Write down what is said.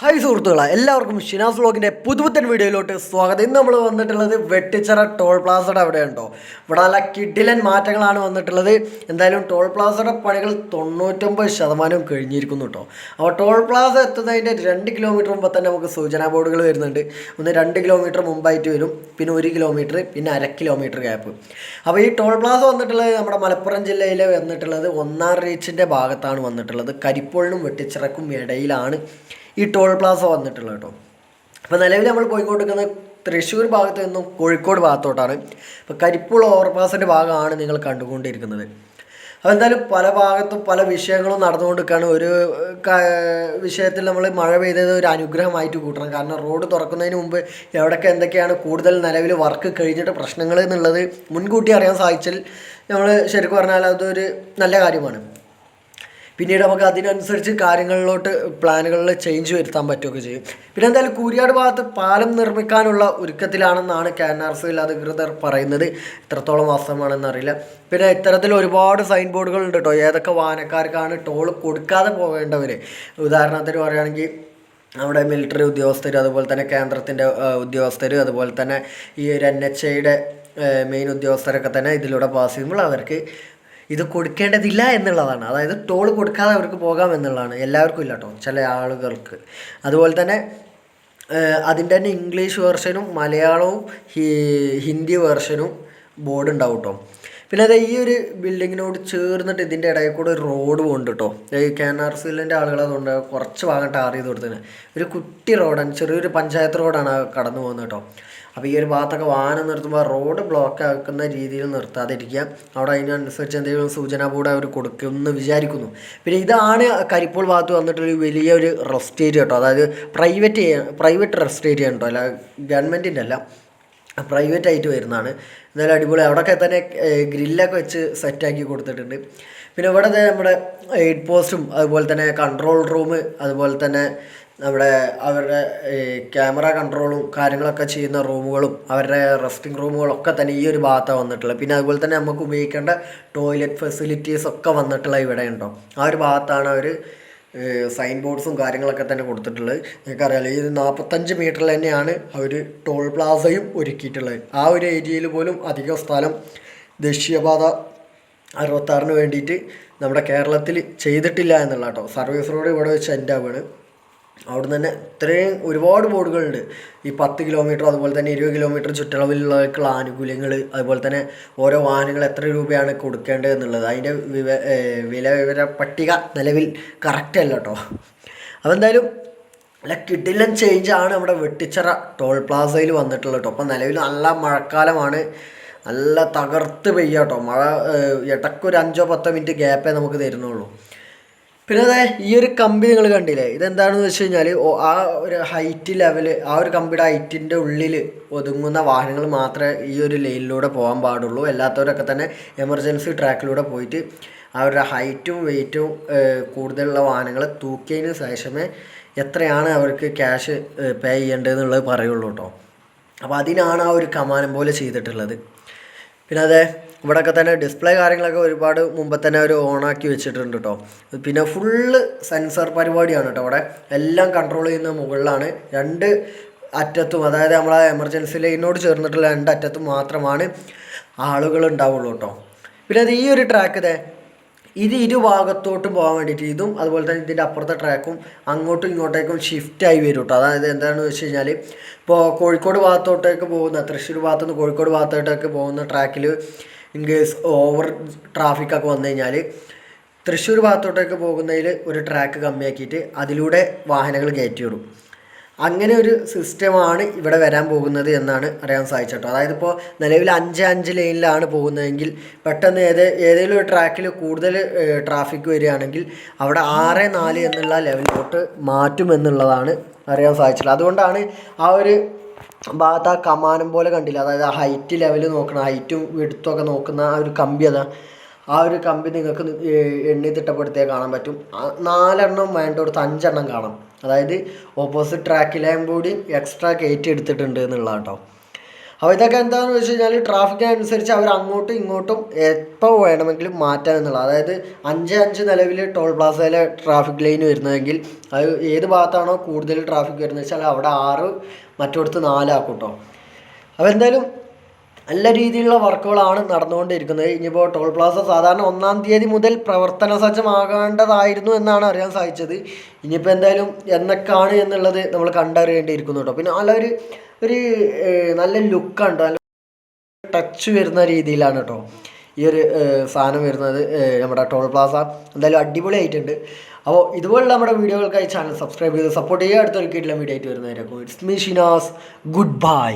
Hi സുഹൃത്തുക്കളെ എല്ലാവർക്കും ഷിനാസ് വ്ലോഗിന്റെ പുതുപുത്തൻ വീഡിയോയിലോട്ട് സ്വാഗതം. ഇന്ന് നമ്മൾ വന്നിട്ടുള്ളത് വെട്ടിച്ചിറ ടോൾ പ്ലാസയുടെ അവിടെ ഉണ്ടോ ഇവിടെ നല്ല കിഡിലൻ മാറ്റങ്ങളാണ് വന്നിട്ടുള്ളത്. എന്തായാലും ടോൾ പ്ലാസയുടെ പണികൾ തൊണ്ണൂറ്റൊമ്പത് ശതമാനവും കഴിഞ്ഞിരിക്കുന്നു കേട്ടോ അപ്പോൾ ടോൾ പ്ലാസ എത്തുന്നതിന്റെ രണ്ട് കിലോമീറ്റർ മുമ്പ് തന്നെ നമുക്ക് സൂചനാ ബോർഡുകൾ വരുന്നുണ്ട്. ഒന്ന് രണ്ട് കിലോമീറ്റർ മുമ്പായിട്ട് വരും പിന്നെ ഒരു കിലോമീറ്റർ പിന്നെ അര കിലോമീറ്റർ ഗ്യാപ്പ്. അപ്പോൾ ഈ ടോൾ പ്ലാസ വന്നിട്ടുള്ളത് നമ്മുടെ മലപ്പുറം ജില്ലയിൽ വന്നിട്ടുള്ളത് ഒന്നാം റീച്ചിന്റെ ഭാഗത്താണ് വന്നിട്ടുള്ളത്. കരിപ്പോളിനും വെട്ടിച്ചിറക്കും ഇടയിലാണ്. ഈ ടോൾ പ്ലാസ വന്നിട്ടുള്ളത് കേട്ടോ. അപ്പോൾ നിലവിൽ നമ്മൾ പോയിക്കൊണ്ടിരിക്കുന്നത് തൃശ്ശൂർ ഭാഗത്ത് നിന്നും കോഴിക്കോട് ഭാഗത്തോട്ടാണ്. ഇപ്പോൾ കരിപ്പൂൾ ഓവർപാസിന്റെ ഭാഗമാണ് നിങ്ങൾ കണ്ടുകൊണ്ടിരിക്കുന്നത്. അപ്പോൾ എന്തായാലും പല ഭാഗത്തും പല വിഷയങ്ങളും നടന്നുകൊണ്ടിരിക്കുകയാണ്. ഒരു വിഷയത്തിൽ നമ്മൾ മഴ പെയ്തത് ഒരു അനുഗ്രഹമായിട്ട് കൂട്ടണം. കാരണം റോഡ് തുറക്കുന്നതിന് മുമ്പ് എവിടെയൊക്കെ എന്തൊക്കെയാണ് കൂടുതൽ നിലവിൽ വർക്ക് കഴിഞ്ഞിട്ട് പ്രശ്നങ്ങൾ എന്നുള്ളത് മുൻകൂട്ടി അറിയാൻ സാധിച്ചാൽ നമ്മൾ ശരിക്കും പറഞ്ഞാൽ അതൊരു നല്ല കാര്യമാണ്. പിന്നീട് നമുക്ക് അതിനനുസരിച്ച് കാര്യങ്ങളിലോട്ട് പ്ലാനുകളിൽ ചേഞ്ച് വരുത്താൻ പറ്റുകയൊക്കെ ചെയ്യും. പിന്നെ എന്തായാലും കൂരിയാട് ഭാഗത്ത് പാലം നിർമ്മിക്കാനുള്ള ഒരുക്കത്തിലാണെന്നാണ് കെ എൻ ആർ സിയിൽ അധികൃതർ പറയുന്നത്. എത്രത്തോളം വാസ്തവമാണെന്ന് അറിയില്ല. പിന്നെ ഇത്തരത്തിൽ ഒരുപാട് സൈൻ ബോർഡുകൾ ഉണ്ട് കേട്ടോ ഏതൊക്കെ വാഹനക്കാർക്കാണ് ടോൾ കൊടുക്കാതെ പോകേണ്ടവർ? ഉദാഹരണത്തിന് പറയുകയാണെങ്കിൽ നമ്മുടെ മിലിറ്ററി ഉദ്യോഗസ്ഥർ അതുപോലെ തന്നെ കേന്ദ്രത്തിന്റെ ഉദ്യോഗസ്ഥർ അതുപോലെ തന്നെ ഈ ഒരു എൻ എച്ച് ഐയുടെ മെയിൻ ഉദ്യോഗസ്ഥരൊക്കെ തന്നെ ഇതിലൂടെ പാസ് ചെയ്യുമ്പോൾ അവർക്ക് ഇത് കൊടുക്കേണ്ടതില്ല എന്നുള്ളതാണ്. അതായത് ടോൾ കൊടുക്കാതെ അവർക്ക് പോകാം എന്നുള്ളതാണ്. എല്ലാവർക്കും ഇല്ല കേട്ടോ ചില ആളുകൾക്ക്. അതുപോലെ തന്നെ അതിന്റെ തന്നെ ഇംഗ്ലീഷ് വേർഷനും മലയാളവും ഹിന്ദി വേർഷനും ബോർഡ് ഉണ്ടാവും കേട്ടോ പിന്നെ അത് ഈ ഒരു ബിൽഡിങ്ങിനോട് ചേർന്നിട്ട് ഇതിന്റെ ഇടയിൽ കൂടെ ഒരു റോഡ് പോകുന്നുണ്ട് കേട്ടോ ഈ കെ എൻ ആർ സിലിന്റെ ആളുകൾ അതുകൊണ്ട് കുറച്ച് ഭാഗം ടാർ ചെയ്ത് കൊടുത്തതിന് ഒരു കുട്ടി റോഡാണ് ചെറിയൊരു പഞ്ചായത്ത് റോഡാണ് കടന്നു പോകുന്നത് കേട്ടോ അപ്പോൾ ഈ ഒരു ഭാഗത്തൊക്കെ വാഹനം നിർത്തുമ്പോൾ റോഡ് ബ്ലോക്ക് ആക്കുന്ന രീതിയിൽ നിർത്താതിരിക്കുക. അവിടെ അതിനനുസരിച്ച് എന്തെങ്കിലും സൂചന ബോർഡ് അവർ കൊടുക്കുമെന്ന് വിചാരിക്കുന്നു. പിന്നെ ഇതാണ് കരിപ്പോൾ ഭാഗത്ത് വന്നിട്ടൊരു വലിയൊരു റെസ്റ്റ് ഏരിയ കേട്ടോ അതായത് പ്രൈവറ്റ് പ്രൈവറ്റ് റെസ്റ്റ് ഏരിയ കേട്ടോ അല്ല ഗവൺമെന്റിന്റെ അല്ല. പ്രൈവറ്റ് ആയിട്ട് വരുന്നതാണ്. എന്തായാലും അടിപൊളി. അവിടെയൊക്കെ തന്നെ ഗ്രില്ലൊക്കെ വെച്ച് സെറ്റാക്കി കൊടുത്തിട്ടുണ്ട്. പിന്നെ ഇവിടെ നമ്മുടെ എയ്ഡ് പോസ്റ്റും അതുപോലെ തന്നെ കൺട്രോൾ റൂം അതുപോലെ തന്നെ നമ്മുടെ അവരുടെ ക്യാമറ കൺട്രോളും കാര്യങ്ങളൊക്കെ ചെയ്യുന്ന റൂമുകളും അവരുടെ റെസ്റ്റിംഗ് റൂമുകളൊക്കെ തന്നെ ഈ ഒരു ഭാഗത്താണ് വന്നിട്ടുള്ളത്. പിന്നെ അതുപോലെ തന്നെ നമുക്ക് ഉപയോഗിക്കേണ്ട ടോയ്ലറ്റ് ഫെസിലിറ്റീസ് ഒക്കെ വന്നിട്ടുള്ള ഇവിടെ ഉണ്ടോ ആ ഒരു ഭാഗത്താണ് അവർ സൈൻ ബോർഡ്സും കാര്യങ്ങളൊക്കെ തന്നെ കൊടുത്തിട്ടുള്ളത്. നിങ്ങൾക്കറിയാലോ ഈ നാൽപ്പത്തഞ്ച് മീറ്ററിൽ തന്നെയാണ് അവർ ടോൾ പ്ലാസയും ഒരുക്കിയിട്ടുള്ളത്. ആ ഒരു ഏരിയയിൽ പോലും അധിക സ്ഥലം ദേശീയപാത അറുപത്താറിന് വേണ്ടിയിട്ട് നമ്മുടെ കേരളത്തിൽ ചെയ്തിട്ടില്ല എന്നുള്ള കേട്ടോ സർവീസ് റോഡ് ഇവിടെ വെച്ച് എന്റെ ആവുകയാണ്. അവിടെ തന്നെ ഇത്രയും ഒരുപാട് ബോർഡുകളുണ്ട്. ഈ പത്ത് കിലോമീറ്റർ അതുപോലെ തന്നെ ഇരുപത് കിലോമീറ്റർ ചുറ്റളവിലുള്ളവർക്കുള്ള ആനുകൂല്യങ്ങൾ അതുപോലെ തന്നെ ഓരോ വാഹനങ്ങൾ എത്ര രൂപയാണ് കൊടുക്കേണ്ടത് എന്നുള്ളത്. അതിന്റെ വിവ വില വിവര പട്ടിക നിലവിൽ കറക്റ്റ് അല്ല കേട്ടോ അപ്പോൾ എന്തായാലും നല്ല കിടിലൻ ചേഞ്ച് ആണ് നമ്മുടെ വെട്ടിച്ചിറ ടോൾ പ്ലാസയിൽ വന്നിട്ടുള്ളത് കേട്ടോ അപ്പം നിലവിൽ നല്ല മഴക്കാലമാണ്. നല്ല തകർത്ത് പെയ്യാട്ടോ മഴ ഇടയ്ക്കൊരു അഞ്ചോ പത്തോ മിനിറ്റ് ഗ്യാപ്പേ നമുക്ക് തരുന്നുള്ളൂ. പിന്നെ അതെ ഈ ഒരു കമ്പി നിങ്ങൾ കണ്ടില്ലേ? ഇതെന്താണെന്ന് വെച്ച് കഴിഞ്ഞാൽ ആ ഒരു ഹൈറ്റ് ലെവൽ ആ ഒരു കമ്പിയുടെ ഹൈറ്റിന്റെ ഉള്ളിൽ ഒതുങ്ങുന്ന വാഹനങ്ങൾ മാത്രമേ ഈ ഒരു ലൈനിലൂടെ പോകാൻ പാടുള്ളൂ. അല്ലാത്തവരൊക്കെ തന്നെ എമർജൻസി ട്രാക്കിലൂടെ പോയിട്ട് അവരുടെ ഹൈറ്റും വെയിറ്റും കൂടുതലുള്ള വാഹനങ്ങൾ തൂക്കിയതിന് ശേഷമേ എത്രയാണ് അവർക്ക് ക്യാഷ് പേ ചെയ്യേണ്ടതെന്നുള്ളത് പറയുള്ളൂ കേട്ടോ. അപ്പോൾ അതിനാണ് ആ ഒരു കമാനം പോലെ ചെയ്തിട്ടുള്ളത്. പിന്നെ അതെ ഇവിടെയൊക്കെ തന്നെ ഡിസ്പ്ലേ കാര്യങ്ങളൊക്കെ ഒരുപാട് മുമ്പ് തന്നെ അവർ ഓണാക്കി വെച്ചിട്ടുണ്ട് കേട്ടോ പിന്നെ ഫുള്ള് സെൻസർ പരിപാടിയാണ് കേട്ടോ അവിടെ എല്ലാം കൺട്രോൾ ചെയ്യുന്ന മുകളിലാണ്. രണ്ട് അറ്റത്തും അതായത് നമ്മളെ എമർജൻസി ലൈനോട് ചേർന്നിട്ടുള്ള രണ്ട് അറ്റത്തും മാത്രമാണ് ആളുകൾ ഉണ്ടാവുള്ളൂ കേട്ടോ പിന്നെ അത് ഈ ഒരു ട്രാക്ക് ഇതേ ഇത് ഇരുഭാഗത്തോട്ടും പോകാൻ വേണ്ടിയിട്ട് ഇതും അതുപോലെ തന്നെ ഇതിന്റെ അപ്പുറത്തെ ട്രാക്കും അങ്ങോട്ടും ഇങ്ങോട്ടേക്കും ഷിഫ്റ്റ് ആയി വരും കേട്ടോ അതായത് എന്താണെന്ന് വെച്ച് കഴിഞ്ഞാൽ ഇപ്പോൾ കോഴിക്കോട് ഭാഗത്തോട്ടേക്ക് പോകുന്ന തൃശ്ശൂർ ഭാഗത്തുനിന്ന് കോഴിക്കോട് ഭാഗത്തോട്ടേക്ക് പോകുന്ന ട്രാക്കിൽ ഇൻ കേസ് ഓവർ ട്രാഫിക്കൊക്കെ വന്നു കഴിഞ്ഞാൽ തൃശ്ശൂർ ഭാഗത്തോട്ടേക്ക് പോകുന്നതിൽ ഒരു ട്രാക്ക് കമ്മിയാക്കിയിട്ട് അതിലൂടെ വാഹനങ്ങൾ കയറ്റി വിടും അങ്ങനെ ഒരു സിസ്റ്റമാണ് ഇവിടെ വരാൻ പോകുന്നത് എന്നാണ് അറിയാൻ സാധിച്ചിട്ടോ അതായത് ഇപ്പോൾ നിലവിൽ അഞ്ച് അഞ്ച് ലൈനിലാണ് പോകുന്നതെങ്കിൽ പെട്ടെന്ന് ഏത് ഏതെങ്കിലും ഒരു ട്രാക്കിൽ കൂടുതൽ ട്രാഫിക് വരികയാണെങ്കിൽ അവിടെ ആറ് നാല് എന്നുള്ള ലെവലിലോട്ട് മാറ്റുമെന്നുള്ളതാണ് അറിയാൻ സാധിച്ചിട്ടുള്ളത്. അതുകൊണ്ടാണ് ആ ഒരു ഭാഗത്ത് ആ കമാനം പോലെ കണ്ടില്ല. അതായത് ആ ഹൈറ്റ് ലെവൽ നോക്കണം ഹൈറ്റും വിടുത്തും ഒക്കെ നോക്കുന്ന ആ ഒരു കമ്പി അതാ. ആ ഒരു കമ്പി നിങ്ങൾക്ക് എണ്ണി തിട്ടപ്പെടുത്തിയാൽ കാണാൻ പറ്റും. നാലെണ്ണം വേണ്ടടുത്ത് അഞ്ചെണ്ണം കാണാം. അതായത് ഓപ്പോസിറ്റ് ട്രാക്കിലേയും കൂടി എക്സ്ട്രാ കയറ്റി എടുത്തിട്ടുണ്ട് എന്നുള്ളതാണ് കേട്ടോ അപ്പോൾ ഇതൊക്കെ എന്താണെന്ന് വെച്ച് കഴിഞ്ഞാൽ ട്രാഫിക്കിനനുസരിച്ച് അവർ അങ്ങോട്ടും ഇങ്ങോട്ടും എപ്പോൾ വേണമെങ്കിലും മാറ്റാം എന്നുള്ളത് അതായത് അഞ്ച് അഞ്ച് നിലവിൽ ടോൾ പ്ലാസയിലെ ട്രാഫിക് ലൈൻ വരുന്നതെങ്കിൽ അത് ഏത് ഭാഗത്താണോ കൂടുതൽ ട്രാഫിക് വരുന്നത് വെച്ചാൽ അവിടെ ആറ് മറ്റിടത്ത് നാലാക്കും കേട്ടോ അപ്പോൾ എന്തായാലും നല്ല രീതിയിലുള്ള വർക്കുകളാണ് നടന്നുകൊണ്ടിരിക്കുന്നത്. ഇനിയിപ്പോൾ ടോൾ പ്ലാസ സാധാരണ ഒന്നാം തീയതി മുതൽ പ്രവർത്തന സജ്ജമാകേണ്ടതായിരുന്നു എന്നാണ് അറിയാൻ സാധിച്ചത്. ഇനിയിപ്പോൾ എന്തായാലും എന്നൊക്കെയാണ് എന്നുള്ളത് നമ്മൾ കണ്ടറിയേണ്ടിയിരിക്കുന്നു കേട്ടോ. പിന്നെ നല്ലൊരു ഒരു നല്ല ലുക്കാണ് നല്ല ടച്ച് വരുന്ന രീതിയിലാണ് കേട്ടോ ഈ ഒരു സാധനം വരുന്നത് നമ്മുടെ ടോൾ പ്ലാസ. എന്തായാലും അടിപൊളിയായിട്ടുണ്ട്. അപ്പോൾ ഇതുപോലുള്ള നമ്മുടെ വീഡിയോകൾക്കായി ചാനൽ സബ്സ്ക്രൈബ് ചെയ്ത് സപ്പോർട്ട് ചെയ്യുക. അടുത്തൊരു വീഡിയോ ആയിട്ട് വരുന്നതായിരിക്കും it's me Shinas good bye